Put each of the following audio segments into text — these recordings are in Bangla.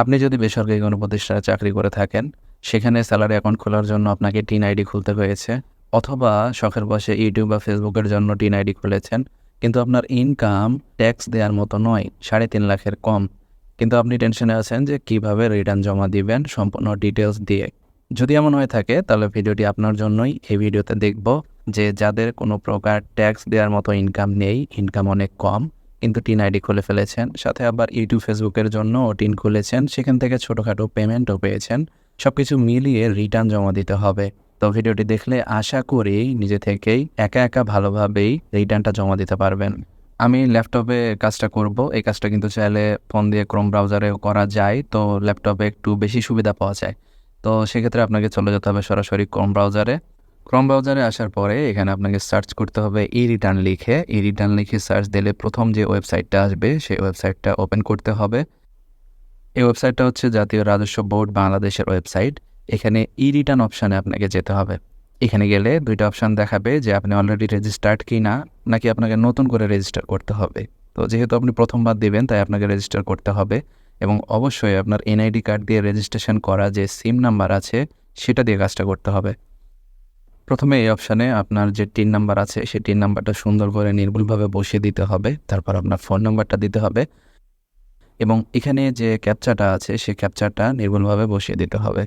আপনি যদি বেসরকারি কোনো প্রতিষ্ঠানে চাকরি করে থাকেন, সেখানে স্যালারি অ্যাকাউন্ট খোলার জন্য আপনাকে টিন আইডি খুলতে হয়েছে, অথবা শখের বসে ইউটিউব বা ফেসবুকের জন্য টিন আইডি খুলেছেন, কিন্তু আপনার ইনকাম ট্যাক্স দেওয়ার মতো নয়, সাড়ে তিন লাখের কম। কিন্তু আপনি টেনশনে আছেন যে কীভাবে রিটার্ন জমা দিবেন সম্পূর্ণ ডিটেলস দিয়ে। যদি এমন হয়ে থাকে, তাহলে ভিডিওটি আপনার জন্যই এই ভিডিওতে দেখব যে যাদের কোনো প্রকার ট্যাক্স দেওয়ার মতো ইনকাম নেই ইনকাম অনেক কম কিন্তু টিন আইডি খুলে ফেলেছেন, সাথে আবার ইউটিউব, ফেসবুকের জন্য টিন খুলেছেন, সেখান থেকে ছোটোখাটো পেমেন্টও পেয়েছেন সব কিছু মিলিয়ে রিটার্ন জমা দিতে হবে। তো ভিডিওটি দেখলে আশা করি নিজে থেকেই একা একা ভালোভাবেই রিটার্নটা জমা দিতে পারবেন। আমি ল্যাপটপে কাজটা করব, এই কাজটা কিন্তু চাইলে ফোন দিয়ে ক্রোম ব্রাউজারেও করা যায়, তো ল্যাপটপে একটু বেশি সুবিধা পাওয়া যায়। তো সেক্ষেত্রে আপনাকে চলে যেতে হবে সরাসরি ক্রোম ব্রাউজারে। ক্রোম ব্রাউজারে আসার পরে এখানে আপনাকে সার্চ করতে হবে ই রিটার্ন লিখে। ই রিটার্ন লিখে সার্চ দিলে প্রথম যে ওয়েবসাইটটা আসবে, সেই ওয়েবসাইটটা ওপেন করতে হবে। এই ওয়েবসাইটটা হচ্ছে জাতীয় রাজস্ব বোর্ড বাংলাদেশের ওয়েবসাইট এখানে ই রিটার্ন অপশানে আপনাকে যেতে হবে। এখানে গেলে দুইটা অপশান দেখাবে যে আপনি অলরেডি রেজিস্টার্ড কি না নাকি আপনাকে নতুন করে রেজিস্টার করতে হবে। তো যেহেতু আপনি প্রথমবার দেবেন, তাই আপনাকে রেজিস্টার করতে হবে। এবং অবশ্যই আপনার এনআইডি কার্ড দিয়ে রেজিস্ট্রেশন করা যে সিম নাম্বার আছে, সেটা দিয়ে কাজটা করতে হবে। প্রথমে এই অপশানে আপনার যে টিন নাম্বার আছে, সেই টিন নাম্বারটা সুন্দর করে নির্ভুলভাবে বসিয়ে দিতে হবে। তারপর আপনার ফোন নাম্বারটা দিতে হবে। এবং এখানে যে ক্যাপচাটা আছে, সেই ক্যাপচাটা নির্ভুলভাবে বসিয়ে দিতে হবে।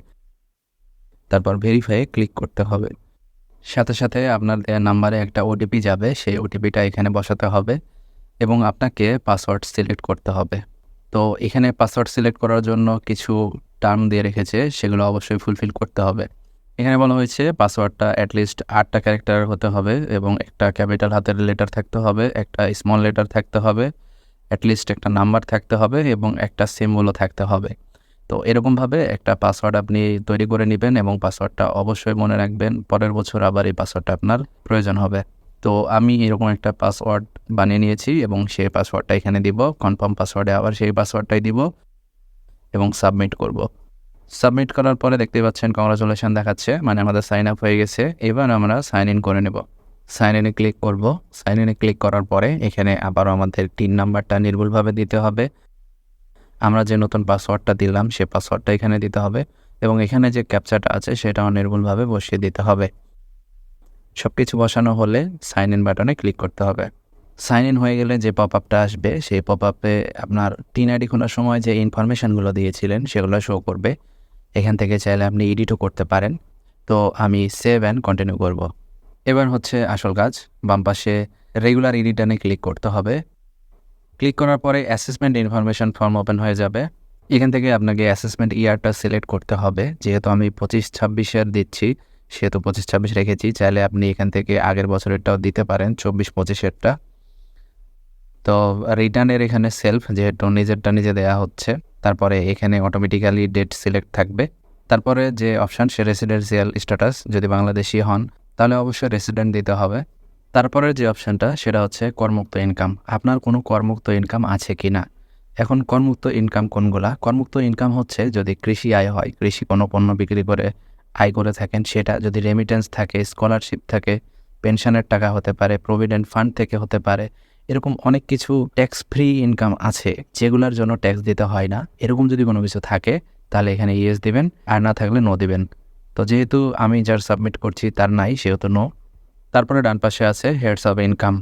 তারপর ভেরিফাইয়ে ক্লিক করতে হবে। সাথে সাথে আপনার নাম্বারে একটা ওটিপি যাবে, সেই ওটিপিটা এখানে বসাতে হবে এবং আপনাকে পাসওয়ার্ড সিলেক্ট করতে হবে। তো এখানে পাসওয়ার্ড সিলেক্ট করার জন্য কিছু টার্ম দিয়ে রেখেছে, সেগুলো অবশ্যই ফুলফিল করতে হবে। এখানে বলা হয়েছে পাসওয়ার্ডটা অ্যাটলিস্ট আটটা ক্যারেক্টার হতে হবে এবং একটা ক্যাপিটাল হাতের লেটার থাকতে হবে, একটা স্মল লেটার থাকতে হবে অ্যাটলিস্ট একটা নাম্বার থাকতে হবে এবং একটা সিম্বলও থাকতে হবে। তো এরকমভাবে একটা পাসওয়ার্ড আপনি তৈরি করে নেবেন এবং পাসওয়ার্ডটা অবশ্যই মনে রাখবেন, পরের বছর আবার এই পাসওয়ার্ডটা আপনার প্রয়োজন হবে। তো আমি এরকম একটা পাসওয়ার্ড বানিয়ে নিয়েছি এবং সেই পাসওয়ার্ডটা এখানে দিব কনফার্ম পাসওয়ার্ডে আবার সেই পাসওয়ার্ডটাই দিব এবং সাবমিট করব। সাবমিট করার পরে দেখতে পাচ্ছেন কংগ্রাচুলেশন দেখাচ্ছে মানে আমাদের সাইন আপ হয়ে গেছে। এবার আমরা সাইন ইন করে নেব। সাইন ইনে ক্লিক করব। সাইন ইনে ক্লিক করার পরে এখানে আবারও আমাদের তিন নাম্বারটা নির্ভুলভাবে দিতে হবে। আমরা যে নতুন পাসওয়ার্ডটা দিলাম, সে পাসওয়ার্ডটা এখানে দিতে হবে এবং এখানে যে ক্যাপচাটা আছে, সেটাও নির্ভুলভাবে বসিয়ে দিতে হবে। সব কিছু বসানো হলে সাইন ইন বাটনে ক্লিক করতে হবে। সাইন ইন হয়ে গেলে যে পপ আপটা আসবে, সেই পপ আপে আপনার টিন আইডি খোলার সময় যে ইনফরমেশানগুলো দিয়েছিলেন, সেগুলো শো করবে। এখান থেকে চাইলে আপনি এডিটও করতে পারেন। তো আমি সেভ অ্যান্ড কন্টিনিউ করব। এবার হচ্ছে আসল কাজ। বাম পাশে রেগুলার এডিটানে ক্লিক করতে হবে। ক্লিক করার পরে অ্যাসেসমেন্ট ইনফরমেশন ফর্ম ওপেন হয়ে যাবে। এখান থেকে আপনাকে অ্যাসেসমেন্ট ইয়ারটা সিলেক্ট করতে হবে। যেহেতু আমি পঁচিশ ছাব্বিশের দিচ্ছি, সেহেতু পঁচিশ ছাব্বিশ রেখেছি, চাইলে আপনি এখান থেকে আগের বছরেরটাও দিতে পারেন চব্বিশ পঁচিশেরটা তো রিটার্নের এখানে সেলফ যেহেতু নিজেরটা নিজে দেওয়া হচ্ছে। তারপরে এখানে অটোমেটিক্যালি ডেট সিলেক্ট থাকবে। তারপরে যে অপশান সে রেসিডেন্সিয়াল স্ট্যাটাস যদি বাংলাদেশি হন, তাহলে অবশ্যই রেসিডেন্ট দিতে হবে। তারপরে যে অপশানটা সেটা হচ্ছে কর্মুক্ত ইনকাম আপনার কোনো কর্মুক্ত ইনকাম আছে কি না? এখন কর্মুক্ত ইনকাম কোনগুলা? কর্মুক্ত ইনকাম হচ্ছে যদি কৃষি আয় হয়, কৃষি কোনো পণ্য বিক্রি করে আয় করে থাকেন, সেটা যদি রেমিটেন্স থাকে স্কলারশিপ থাকে পেনশনের টাকা হতে পারে প্রভিডেন্ট ফান্ড থেকে হতে পারে এরকম অনেক কিছু ট্যাক্স ফ্রি ইনকাম আছে, যেগুলোর জন্য ট্যাক্স দিতে হয় না। এরকম যদি কোনো কিছু থাকে, তাহলে এখানে ইয়েস দিবেন, আর না থাকলে নো দিবেন। তো যেহেতু আমি যার সাবমিট করছি, তার নাই, সেহেতু নো তারপরে ডান পাশে আছে হেডস অফ ইনকাম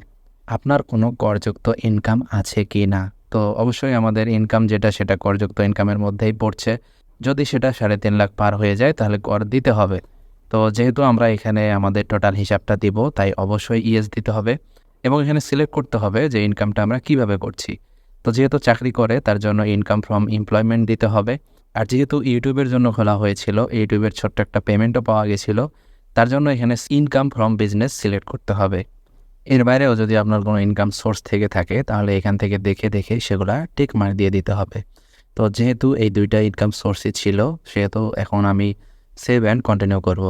আপনার কোনো করযুক্ত ইনকাম আছে কি না? তো অবশ্যই আমাদের ইনকাম যেটা, সেটা করযুক্ত ইনকামের মধ্যেই পড়ছে। যদি সেটা সাড়ে তিন লাখ পার হয়ে যায়, তাহলে কর দিতে হবে। তো যেহেতু আমরা এখানে আমাদের টোটাল হিসাবটা দিব, তাই অবশ্যই ইএস দিতে হবে। এবং এখানে সিলেক্ট করতে হবে যে ইনকামটা আমরা কীভাবে করছি। তো যেহেতু চাকরি করে, তার জন্য ইনকাম ফ্রম এমপ্লয়মেন্ট দিতে হবে। আর যেহেতু ইউটিউবের জন্য খোলা হয়েছিল ইউটিউবের ছোট্ট একটা পেমেন্টও পাওয়া গেছিল, তার জন্য এখানে ইনকাম ফ্রম বিজনেস সিলেক্ট করতে হবে। এর বাইরেও যদি আপনার কোনো ইনকাম সোর্স থেকে থাকে, তাহলে এখান থেকে দেখে দেখে সেগুলা টিক মার দিয়ে দিতে হবে। তো যেহেতু এই দুইটা ইনকাম সোর্সই ছিল, সেহেতু এখন আমি সেভ অ্যান্ড কন্টিনিউ করব।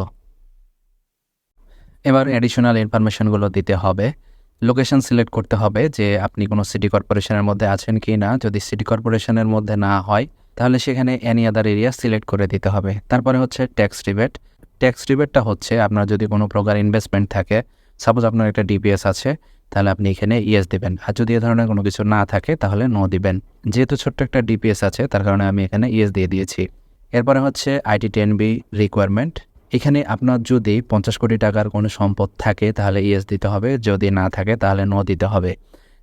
এবার অ্যাডিশনাল ইনফরমেশনগুলো দিতে হবে। লোকেশন সিলেক্ট করতে হবে যে আপনি কোনো সিটি কর্পোরেশনের মধ্যে আছেন কি না। যদি সিটি কর্পোরেশনের মধ্যে না হয়, তাহলে সেখানে অ্যানি আদার এরিয়া সিলেক্ট করে দিতে হবে। তারপরে হচ্ছে ট্যাক্স রিবেট ট্যাক্স রিবেটটা হচ্ছে আপনার যদি কোনো প্রকার ইনভেস্টমেন্ট থাকে সাপোজ আপনার একটা ডিপিএস আছে, তাহলে আপনি এখানে ইয়েস দিবেন। আর যদি এ ধরনের কোনো কিছু না থাকে, তাহলে নো দিবেন। যেহেতু ছোট্ট একটা ডিপিএস আছে, তার কারণে আমি এখানে ইয়েস দিয়ে দিয়েছি। এরপরে হচ্ছে আইটি টেন বি রিকোয়ারমেন্ট এখানে আপনার যদি পঞ্চাশ কোটি টাকার কোনো সম্পদ থাকে, তাহলে ইয়েস দিতে হবে। যদি না থাকে, তাহলে নো দিতে হবে।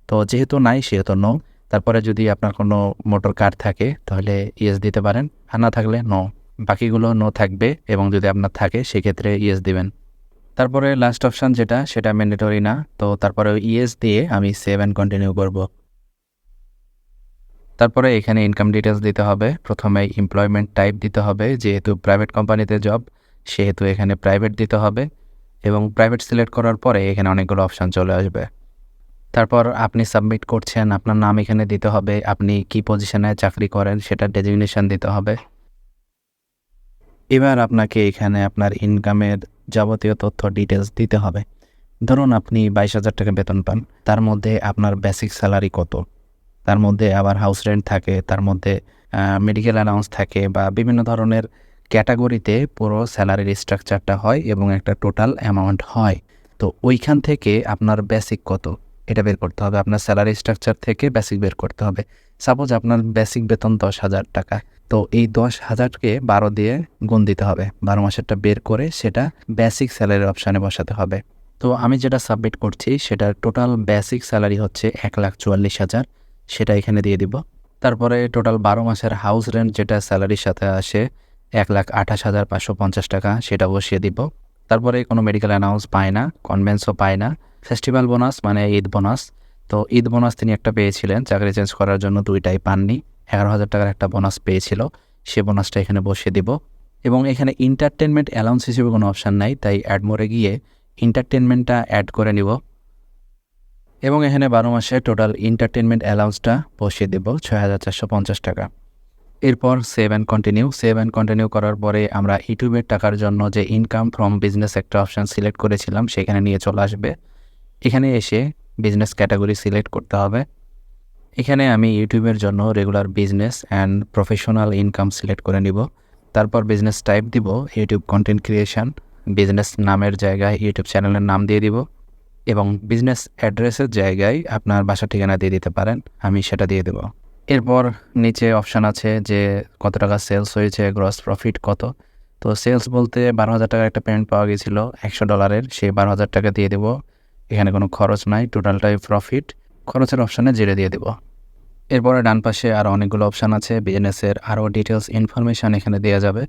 তো যেহেতু নাই, সেহেতু নো তারপরে যদি আপনার কোনো মোটর কার থাকে, তাহলে ইয়েস দিতে পারেন। আর না থাকলে নো বাকিগুলো নো থাকবে এবং যদি আপনার থাকে, সেক্ষেত্রে ইয়েস দিবেন। তারপরে লাস্ট অপশান যেটা, সেটা ম্যান্ডেটরি না। তো তারপরে ইয়েস দিয়ে আমি সেভ অ্যান্ড কন্টিনিউ করব। তারপরে এখানে ইনকাম ডিটেলস দিতে হবে। প্রথমে এমপ্লয়মেন্ট টাইপ দিতে হবে, যেহেতু প্রাইভেট কোম্পানিতে জব সেহেতু এখানে প্রাইভেট দিতে হবে এবং প্রাইভেট সিলেক্ট করার পরে এখানে অনেকগুলো অপশান চলে আসবে। তারপর আপনি সাবমিট করছেন, আপনার নাম এখানে দিতে হবে, আপনি কি পজিশনে চাকরি করেন সেটা ডেজিগনেশন দিতে হবে। এবার আপনাকে এখানে আপনার ইনকামের যাবতীয় তথ্য ডিটেলস দিতে হবে। ধরুন আপনি বাইশ হাজার টাকা বেতন পান, তার মধ্যে আপনার বেসিক স্যালারি কত? তার মধ্যে আবার হাউস রেন্ট থাকে, তার মধ্যে মেডিকেল অ্যালাউন্স থাকে বা বিভিন্ন ধরনের ক্যাটাগরিতে পুরো স্যালারির স্ট্রাকচারটা হয় এবং একটা টোটাল অ্যামাউন্ট হয়। তো ওইখান থেকে আপনার বেসিক কত? এটা বের করতে হবে। আপনার স্যালারি স্ট্রাকচার থেকে বেসিক বের করতে হবে। সাপোজ আপনার বেসিক বেতন দশ হাজার টাকা। তো এই দশ হাজারকে বারো দিয়ে গুণ দিতে হবে। বারো মাসেরটা বের করে সেটা বেসিক স্যালারির অপশানে বসাতে হবে। তো আমি যেটা সাবমিট করছি সেটার টোটাল বেসিক স্যালারি হচ্ছে এক লাখ চুয়াল্লিশ হাজার। সেটা এখানে দিয়ে দিব। তারপরে টোটাল বারো মাসের হাউস রেন্ট যেটা স্যালারির সাথে আসে এক লাখ আঠাশ হাজার পাঁচশো পঞ্চাশ টাকা, সেটা বসিয়ে দিব। তারপরে কোনো মেডিকেল অ্যানাউন্স পায় না কনভেন্সও পায় না। ফেস্টিভ্যাল বোনাস মানে ঈদ বোনাস তো ঈদ বোনাস তিনি একটা পেয়েছিলেন, চাকরি চেঞ্জ করার জন্য দুইটাই পাননি। এগারো হাজার টাকার একটা বোনাস পেয়েছিল, সে বোনাসটা এখানে বসিয়ে দিব। এবং এখানে এন্টারটেনমেন্ট অ্যালাউন্স হিসেবে কোনো অপশান নাই, তাই অ্যাড মোড়ে গিয়ে এন্টারটেনমেন্টটা অ্যাড করে নিব। এবং এখানে বারো মাসে টোটাল এন্টারটেনমেন্ট অ্যালাউন্সটা বসিয়ে দেব, ছয় হাজার চারশো পঞ্চাশ টাকা। এরপর save and continue save and continue করার পরে আমরা ইউটিউবের টাকার জন্য যে ইনকাম ফ্রম বিজনেস একটা অপশান সিলেক্ট করেছিলাম, সেখানে নিয়ে চলে আসবে। এখানে এসে বিজনেস ক্যাটাগরি সিলেক্ট করতে হবে। এখানে আমি ইউটিউবের জন্য regular business and professional income select করে নিব। তারপর বিজনেস টাইপ দিব ইউটিউব কন্টেন্ট ক্রিয়েশন বিজনেস নামের জায়গায় ইউটিউব চ্যানেলের নাম দিয়ে দিব এবং বিজনেস অ্যাড্রেসের জায়গায় আপনার বাসা ঠিকানা দিয়ে দিতে পারেন, আমি সেটা দিয়ে দেব। এরপর নিচে অপশান আছে যে কত টাকা সেলস হয়েছে গ্রস প্রফিট কত। তো সেলস বলতে বারো হাজার টাকার একটা পেমেন্ট পাওয়া গেছিল, একশো ডলারের সেই বারো হাজার টাকা দিয়ে দেবো। এখানে কোনো খরচ নাই টোটালটাই প্রফিট খরচের অপশানে জেরে দিয়ে দেবো। এরপরে ডান পাশে আরও অনেকগুলো অপশান আছে বিজনেসের আরও ডিটেলস ইনফরমেশান এখানে দেওয়া যাবে।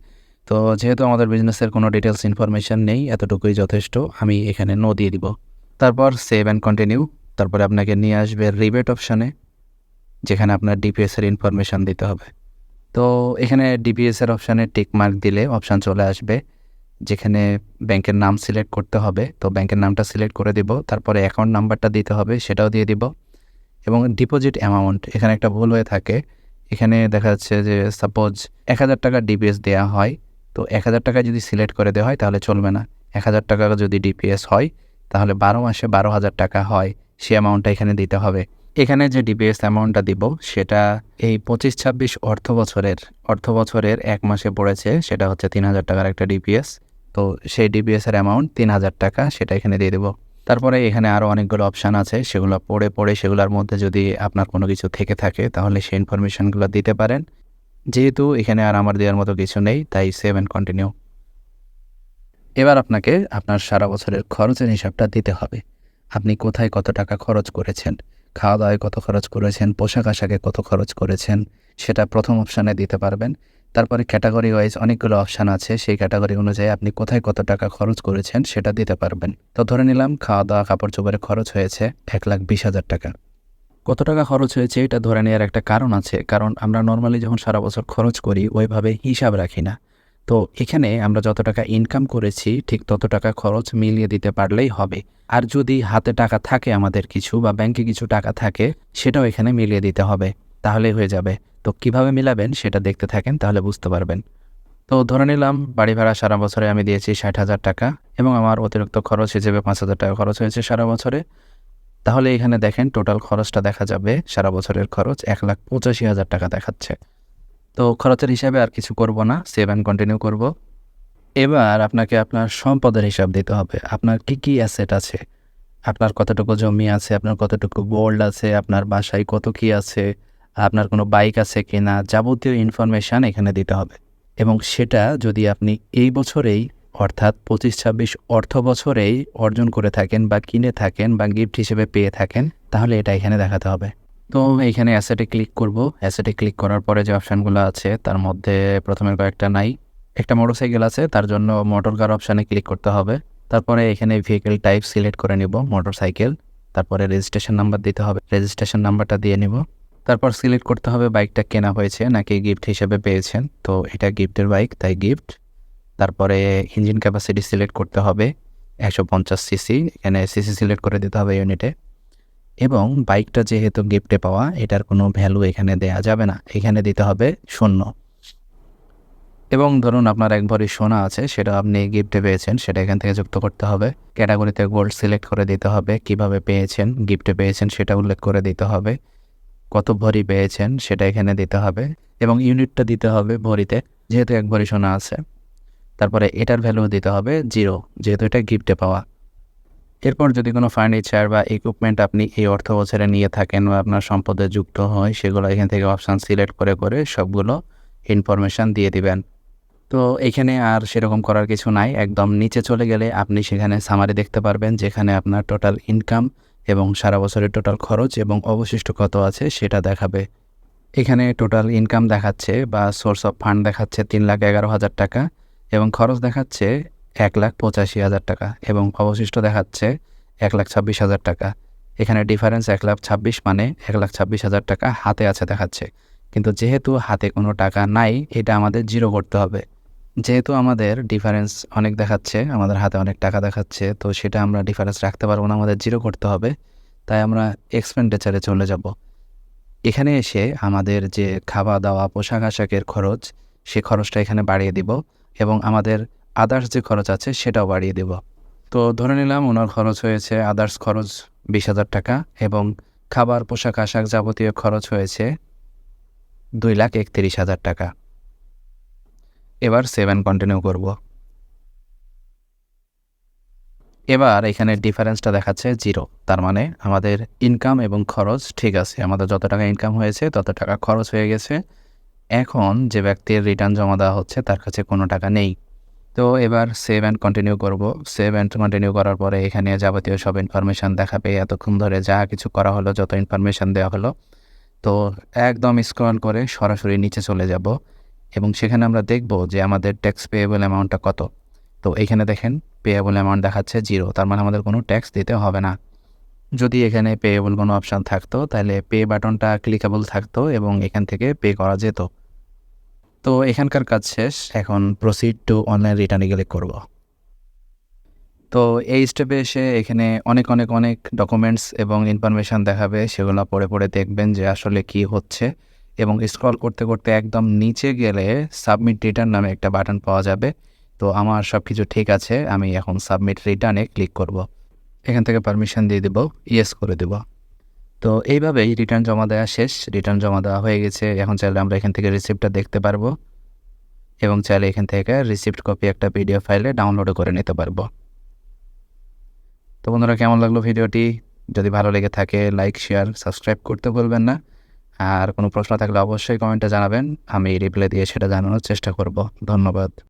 তো যেহেতু আমাদের বিজনেসের কোনো ডিটেলস ইনফরমেশান নেই, এতটুকুই যথেষ্ট, আমি এখানে নো দিয়ে দিব। তারপর সেভ অ্যান্ড কন্টিনিউ তারপরে আপনাকে নিয়ে আসবে রিবেট অপশানে যেখানে আপনার ডিপিএসের ইনফরমেশান দিতে হবে। তো এখানে ডিপিএসের অপশানে টিক মার্ক দিলে অপশান চলে আসবে, যেখানে ব্যাংকের নাম সিলেক্ট করতে হবে। তো ব্যাংকের নামটা সিলেক্ট করে দিব, তারপরে অ্যাকাউন্ট নাম্বারটা দিতে হবে, সেটাও দিয়ে দিব। এবং ডিপোজিট অ্যামাউন্ট এখানে একটা ভুল হয়ে থাকে। এখানে দেখা যাচ্ছে যে সাপোজ এক হাজার টাকা ডিপিএস দেওয়া হয়, তো এক হাজার টাকা যদি সিলেক্ট করে দেওয়া হয়, তাহলে চলবে না। এক হাজার টাকা যদি ডিপিএস হয়, তাহলে বারো মাসে বারো হাজার টাকা হয়, সে অ্যামাউন্টটা এখানে দিতে হবে। এখানে যে ডিপিএস অ্যামাউন্টটা দিব, সেটা এই পঁচিশ ছাব্বিশ অর্থ বছরের অর্থ বছরের এক মাসে পড়েছে, সেটা হচ্ছে তিন হাজার টাকার একটা ডিপিএস তো সেই ডিপিএসের অ্যামাউন্ট তিন হাজার টাকা, সেটা এখানে দিয়ে দেবো। তারপরে এখানে আরও অনেকগুলো অপশান আছে, সেগুলো পড়ে পড়ে সেগুলোর মধ্যে যদি আপনার কোনো কিছু থেকে থাকে, তাহলে সেই ইনফরমেশানগুলো দিতে পারেন। যেহেতু এখানে আর আমার দেওয়ার মতো কিছু নেই, তাই সেভ অ্যান্ড কন্টিনিউ এবার আপনাকে আপনার সারা বছরের খরচের হিসাবটা দিতে হবে। আপনি কোথায় কত টাকা খরচ করেছেন? খাওয়া দাওয়ায় কত খরচ করেছেন, পোশাক আশাকে কত খরচ করেছেন, সেটা প্রথম অপশানে দিতে পারবেন। তারপরে ক্যাটাগরি ওয়াইজ অনেকগুলো অপশান আছে, সেই ক্যাটাগরি অনুযায়ী আপনি কোথায় কত টাকা খরচ করেছেন সেটা দিতে পারবেন। তো ধরে নিলাম খাওয়া দাওয়া কাপড় চোপড়ে খরচ হয়েছে এক লাখ বিশ হাজার টাকা। কত টাকা খরচ হয়েছে এটা ধরে নেওয়ার একটা কারণ আছে, কারণ আমরা নর্মালি যখন সারা বছর খরচ করি, ওইভাবে হিসাব রাখি না। তো এখানে আমরা যত টাকা ইনকাম করেছি, ঠিক তত টাকা খরচ মিলিয়ে দিতে পারলেই হবে। আর যদি হাতে টাকা থাকে আমাদের কিছু বা ব্যাংকে কিছু টাকা থাকে, সেটাও এখানে মিলিয়ে দিতে হবে। তাহলেই হয়ে যাবে। তো কীভাবে মিলাবেন সেটা দেখতে থাকেন, তাহলে বুঝতে পারবেন। তো ধরে নিলাম, বাড়ি ভাড়া সারা বছরে আমি দিয়েছি ষাট হাজার টাকা এবং আমার অতিরিক্ত খরচ হিসেবে পাঁচ হাজার টাকা খরচ হয়েছে সারা বছরে। তাহলে এখানে দেখেন টোটাল খরচটা দেখা যাবে। সারা বছরের খরচ এক লাখ পঁচাশি হাজার টাকা দেখাচ্ছে। তো খরচের হিসাবে আর কিছু করব না সেভ অ্যান্ড কন্টিনিউ করব। এবার আপনাকে আপনার সম্পদের হিসাব দিতে হবে, আপনার কি কি অ্যাসেট আছে, আপনার কতটুকু জমি আছে, আপনার কতটুকু গোল্ড আছে, আপনার বাসায় কত কি আছে, আপনার কোনো বাইক আছে কি না যাবতীয় ইনফরমেশান এখানে দিতে হবে। এবং সেটা যদি আপনি এই বছরেই, অর্থাৎ পঁচিশ, ছাব্বিশ অর্থ বছরেই অর্জন করে থাকেন বা কিনে থাকেন বা গিফট হিসেবে পেয়ে থাকেন, তাহলে এটা এখানে দেখাতে হবে। তো এইখানে অ্যাসেটে ক্লিক করব। অ্যাসেটে ক্লিক করার পরে যে অপশানগুলো আছে, তার মধ্যে প্রথমে কয়েকটা নাই। একটা মোটরসাইকেল আছে, তার জন্য মোটর কার অপশানে ক্লিক করতে হবে। তারপরে এখানে ভেহিকেল টাইপ সিলেক্ট করে নিব মোটরসাইকেল তারপরে রেজিস্ট্রেশন নাম্বার দিতে হবে রেজিস্ট্রেশন নাম্বারটা দিয়ে নিব। তারপর সিলেক্ট করতে হবে বাইকটা কেনা হয়েছে, নাকি গিফট হিসেবে পেয়েছেন। তো এটা গিফটের বাইক তাই গিফট তারপরে ইঞ্জিন ক্যাপাসিটি সিলেক্ট করতে হবে, একশো পঞ্চাশ সিসি এখানে সিসি সিলেক্ট করে দিতে হবে ইউনিটে এবং বাইকটা যেহেতু গিফটে পাওয়া, এটার কোনো ভ্যালু এখানে দেয়া যাবে না। এখানে দিতে হবে শূন্য। এবং ধরুন আপনার এক ভরি সোনা আছে, সেটা আপনি গিফটে পেয়েছেন, সেটা এখান থেকে যুক্ত করতে হবে। ক্যাটাগরিতে গোল্ড সিলেক্ট করে দিতে হবে, কীভাবে পেয়েছেন, গিফটে পেয়েছেন, সেটা উল্লেখ করে দিতে হবে। কত ভরি পেয়েছেন, সেটা এখানে দিতে হবে। এবং ইউনিটটা দিতে হবে ভরিতে, যেহেতু এক ভরি সোনা আছে। তারপরে এটার ভ্যালু দিতে হবে জিরো যেহেতু এটা গিফটে পাওয়া। এরপর যদি কোনো ফার্নিচার বা ইকুইপমেন্ট আপনি এই অর্থ বছরে নিয়ে থাকেন বা আপনার সম্পদে যুক্ত হয়, সেগুলো এখান থেকে অপশান সিলেক্ট করে করে সবগুলো ইনফরমেশান দিয়ে দিবেন। তো এখানে আর সেরকম করার কিছু নাই। একদম নিচে চলে গেলে আপনি সেখানে সামারি দেখতে পারবেন, যেখানে আপনার টোটাল ইনকাম এবং সারা বছরের টোটাল খরচ এবং অবশিষ্ট কত আছে সেটা দেখাবে। এখানে টোটাল ইনকাম দেখাচ্ছে বা সোর্স অফ ফান্ড দেখাচ্ছে তিন লাখ এগারো হাজার টাকা এবং খরচ দেখাচ্ছে এক লাখ পঁচাশি হাজার টাকা এবং অবশিষ্ট দেখাচ্ছে এক লাখ ছাব্বিশ হাজার টাকা। এখানে ডিফারেন্স এক লাখ ছাব্বিশ মানে এক লাখ ছাব্বিশ হাজার টাকা হাতে আছে দেখাচ্ছে। কিন্তু যেহেতু হাতে কোনো টাকা নাই, এটা আমাদের জিরো করতে হবে। যেহেতু আমাদের ডিফারেন্স অনেক দেখাচ্ছে, আমাদের হাতে অনেক টাকা দেখাচ্ছে, তো সেটা আমরা ডিফারেন্স রাখতে পারব না, আমাদের জিরো করতে হবে। তাই আমরা এক্সপেন্ডিচারে চলে যাব। এখানে এসে আমাদের যে খাওয়া দাওয়া পোশাক আশাকের খরচ, সে খরচটা এখানে বাড়িয়ে দিব এবং আমাদের আদার্স যে খরচ আছে সেটাও বাড়িয়ে দেব। তো ধরে নিলাম ওনার খরচ হয়েছে আদার্স খরচ বিশ হাজার টাকা এবং খাবার, পোশাক, আশাক যাবতীয় খরচ হয়েছে দুই লাখ একত্রিশ হাজার টাকা। এবার সেভেন কন্টিনিউ করব। এবার এখানে ডিফারেন্সটা দেখাচ্ছে জিরো তার মানে আমাদের ইনকাম এবং খরচ ঠিক আছে, আমাদের যত টাকা ইনকাম হয়েছে, তত টাকা খরচ হয়ে গেছে। এখন যে ব্যক্তির রিটার্ন জমা দেওয়া হচ্ছে, তার কাছে কোনো টাকা নেই। তো এবার সেভ অ্যান্ড কন্টিনিউ করব। সেভ অ্যান্ড কন্টিনিউ করার পরে এখানে যাবতীয় সব ইনফরমেশান দেখাবে এতক্ষণ ধরে যা কিছু করা হলো, যত ইনফরমেশান দেওয়া হলো, তো একদম স্ক্রল করে সরাসরি নিচে চলে যাব এবং সেখানে আমরা দেখব যে আমাদের ট্যাক্স পেয়েবল অ্যামাউন্টটা কত। তো এইখানে দেখেন পেয়েবল অ্যামাউন্ট দেখাচ্ছে জিরো তার মানে আমাদের কোনো ট্যাক্স দিতে হবে না। যদি এখানে পেয়েবল কোনো অপশান থাকতো, তাহলে পে বাটনটা ক্লিকেবল থাকতো এবং এখান থেকে পে করা যেত। তো এখানকার কাজ শেষ। এখন প্রসিড টু অনলাইন রিটার্নে গেলে করব। তো এই স্টেপে এসে এখানে অনেক অনেক অনেক ডকুমেন্টস এবং ইনফরমেশান দেখাবে। সেগুলো পড়ে পড়ে দেখবেন যে আসলে কি হচ্ছে। এবং স্ক্রল করতে করতে একদম নিচে গেলে সাবমিট রিটার্ন নামে একটা বাটন পাওয়া যাবে। তো আমার সব কিছু ঠিক আছে আমি এখন সাবমিট রিটার্নে ক্লিক করব। এখান থেকে পারমিশন দিয়ে দেব ইয়েস করে দেব। তো এইভাবেই রিটার্ন জমা দেওয়া শেষ। রিটার্ন জমা দেওয়া হয়ে গেছে। এখন চাইলে আমরা এখান থেকে রিসিপ্টটা দেখতে পারব এবং চাইলে এখান থেকে রিসিপ্ট কপি একটা পিডিএফ ফাইলে ডাউনলোডও করে নিতে পারব। তো বন্ধুরা, কেমন লাগল ভিডিওটি? যদি ভালো লেগে থাকে লাইক শেয়ার সাবস্ক্রাইব করতে বলবেন না। আর কোনো প্রশ্ন থাকলে অবশ্যই কমেন্টে জানাবেন। আমি রিপ্লাই দিয়ে সেটা জানানোর চেষ্টা করব। ধন্যবাদ।